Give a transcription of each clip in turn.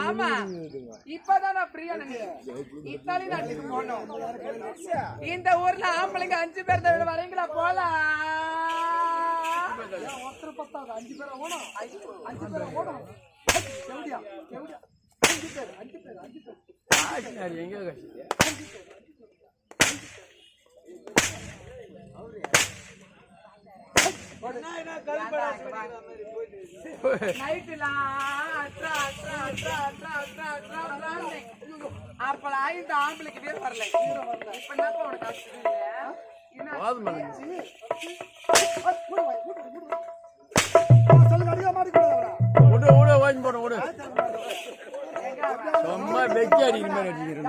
ஆமா. இப்பதான் நான் பிரியா இத்தாலி நாட்டுக்கு போனோம். இந்த ஊர்ல ஆம்பளைங்க அஞ்சு பேர் தவிர வரீங்களா? போலாம். ஒருத்தர் பத்தாது அஞ்சு பேரை ஓடும் அஞ்சு பேரை ஓடும் எவ்வளியா எவ்வளியா அஞ்சு பேர் அஞ்சு பேர் அஞ்சு பேர் அப்பலாம் இந்த ஆம்பளைக்கு பேர் வரல. இப்ப உனக்கு? என்ன விடு வாங்கி போறோம் விடு சும்மா அடிக்கிற மாதிரி அடிக்கிறேன்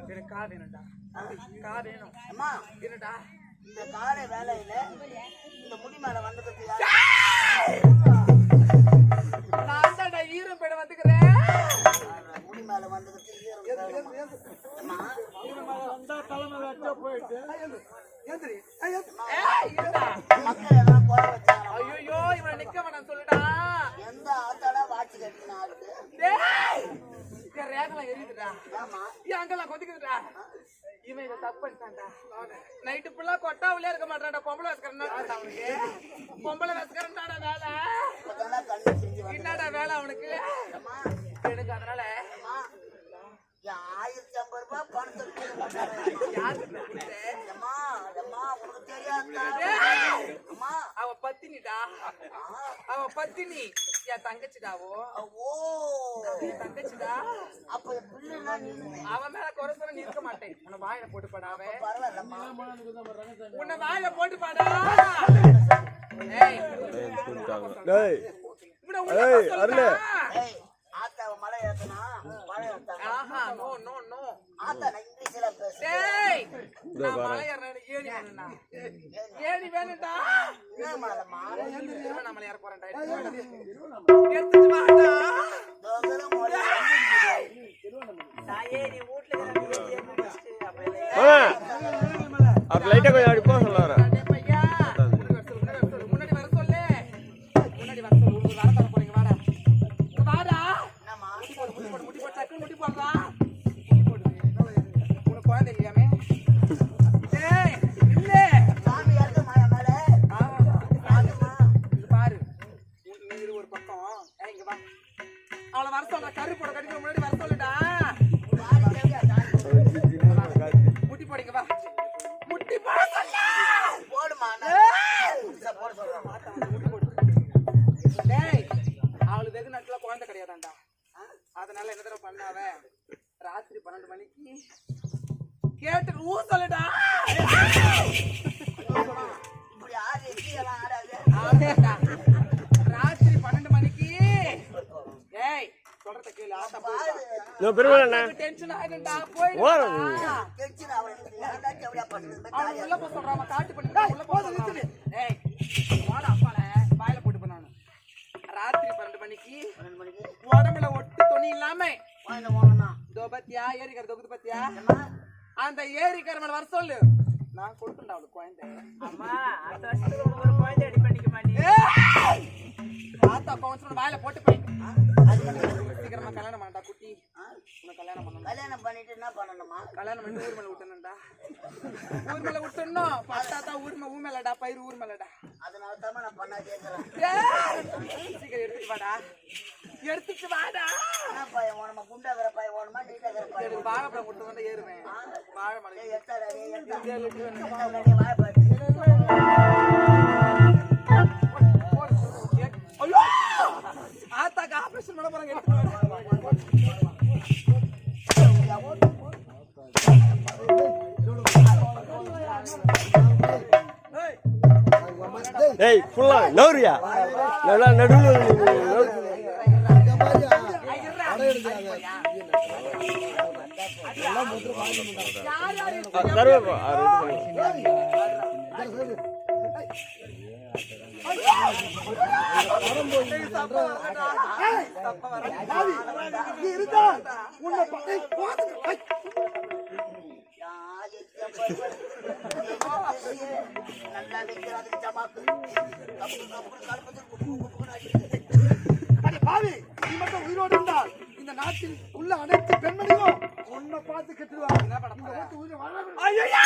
எனக்கு கா வேணும்டா. கா வேணும். அம்மா என்னடா? இந்த காலை வேலையில இந்த முடி மேல வந்ததுக்கு? நான் தான்டா ஈரம் போயிட வந்துக்கிறேன். முடி மேல வந்ததுக்கு ஈரம்? அம்மா ஏந்திரி ஏய், இருடா. ரேகலாம் எரியுதுடா. அங்கெல்லாம் கொதிக்குதுடா. இவன் இதை தப்பு பண்ணிட்டான்டா. நைட்டு ஃபுல்லா கொட்டாவுலயே இருக்க மாட்டான்டா. பொம்பளை வச்சுக்கிறேன் அவனுக்கு? பொம்பளை வச்சுக்கிறேன்டாடா வேலை. என்னடா வேலை அவனுக்கு? எனக்கு அதனால ஆயிரத்தி ஐம்பது ரூபாய் பணத்தை? அம்மா அம்மா உனக்கு தெரியாதா? அம்மா அவ பத்தினிடா. அவ பத்தினி. என் தங்கச்சிடாவோ ஓ. என் தங்கச்சிடா. அப்ப அவன் மேல குறை சொல்ல நீ இருக்க மாட்டேன். உன்னை வாயில போட்டு உன்னை வாயில போட்டு பாடா. ஏய். ஏய் ஆத்தாவை மலை ஏத்தனா மலை ஏத்தாங்க ஆஹா நோ நோ நோ ஆத்தா நான் இங்கிலீஷ்ல பேசுறேன் டேய் நான் மலை ஏறணும் ஏணி வேணும்டா ஏணி வேணும்டா என்ன மாலம்மா திருவண்ணாமலை ஏற போறேன்டா எடுத்துட்டு வாடா. அப்ப லைட்டா கொஞ்சம் அப்படி போட்டு பண்ணானு ராத்திரி பன்னெண்டு மணிக்கு உடம்புல ஒட்டு துணி இல்லாம பத்தியா ஏரிக்கிற தொகுது பத்தியா அந்த ஏரிக்கிற மேல வர சொல்லு நான் கொடுத்துட்டா அவளுக்கு குழந்தை அம்மா அடுத்த வருஷத்துக்கு ஒரு குழந்தை அடி பண்ணிக்க மாட்டேன்! ஆத்தா கவுன்சிலர் வாயில போட்டு போய் சீக்கிரமா கல்யாணம் பண்ணடா குட்டி கல்யாணம் பண்ணணும் கல்யாணம் பண்ணிட்டு என்ன பண்ணணுமா? கல்யாணம் பண்ணி ஊர் மேல விட்டணும்டா ஊர் மேல விட்டணும் பத்தாத்தா ஊர் மேல ஊ மேலடா பயிர் ஊர் மேலடா. அதனால தான் நான் பண்ணா கேட்கறேன் ஏய்! சீக்கிரம் எடுத்துட்டு வாடா. எடுத்துட்டு வாடா. என்ன பையன் ஓனமா குண்டாகிற பையன் ஓனமா நீட்டாகிற பையன் எனக்கு வாழைப்பழம் கொடுத்து வந்து ஏறுவேன். வேணும். எத்தாடா, டேய், வாழைப்பழம். டேய் ஃபுல்லா நவுரியா நல்லா நடுவில் இருந்தா உன்னை நல்லா வைக்கிறாங்க ஜமாக்கு அடி பாவி நீ மட்டும் உயிரோடு இருந்தால் இந்த நாட்டில் உள்ள அனைத்து பெண்மணியும் உன்னை பார்த்து கெட்டுருவாங்க ஐயா!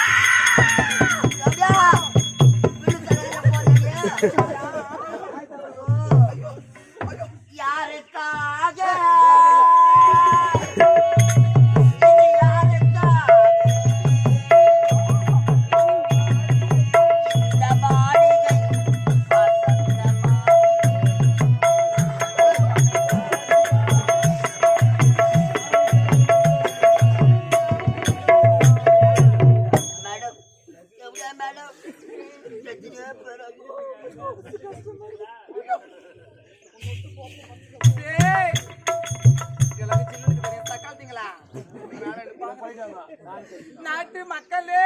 நாட்டு மக்களே?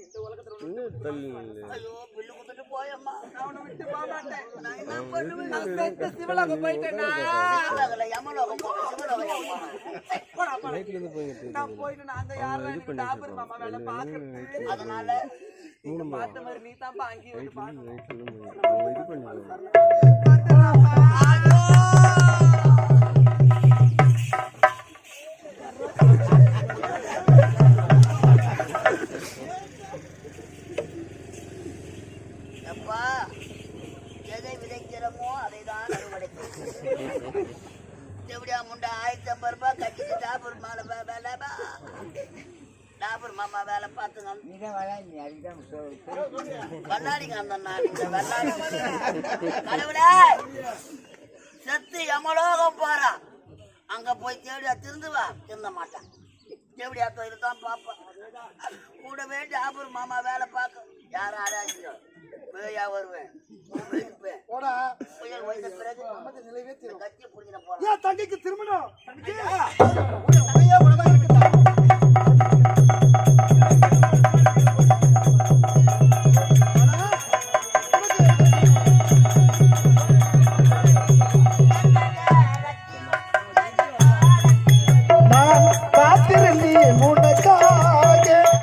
இந்த உலகத்துல போயம்மா நான் உன்னை விட்டு போக மாட்டேன். நான் என்ன பண்ணுவேன் நான் செத்த சிவலோகம் போயிட்டேனா? சிவலோகம்ல யமலோகம் போவேன் சிவலோகம் போவேன் போடா, போடா. நான் போயிட்டு நான் அங்க யாரா எனக்கு டாபர் மாமா வேலை பார்க்கறது. அதனால இங்க பார்த்த மாதிரி நீ தான்ப்பா அங்கேயும் வந்து இது பண்ணுவான் டாபர் மாமா வேலை பார்த்துங்க வெள்ளாடிங்க அந்த கடவுளே! செத்து யமலோகம் போறான் அங்க போய் தேடியா திருந்துவா? திருந்த மாட்டான் எப்படியா தொழில் தான் பார்ப்பேன் கூடவே டாபர் மாமா வேலை பார்க்க யாரும் ஆராய்ச்சியோ? பேயா வருவேன். புயல் வந்த பிறகு கட்சியை புரிஞ்சிட போறேன் தங்கைக்கு திருமணம்? தங்கச்சி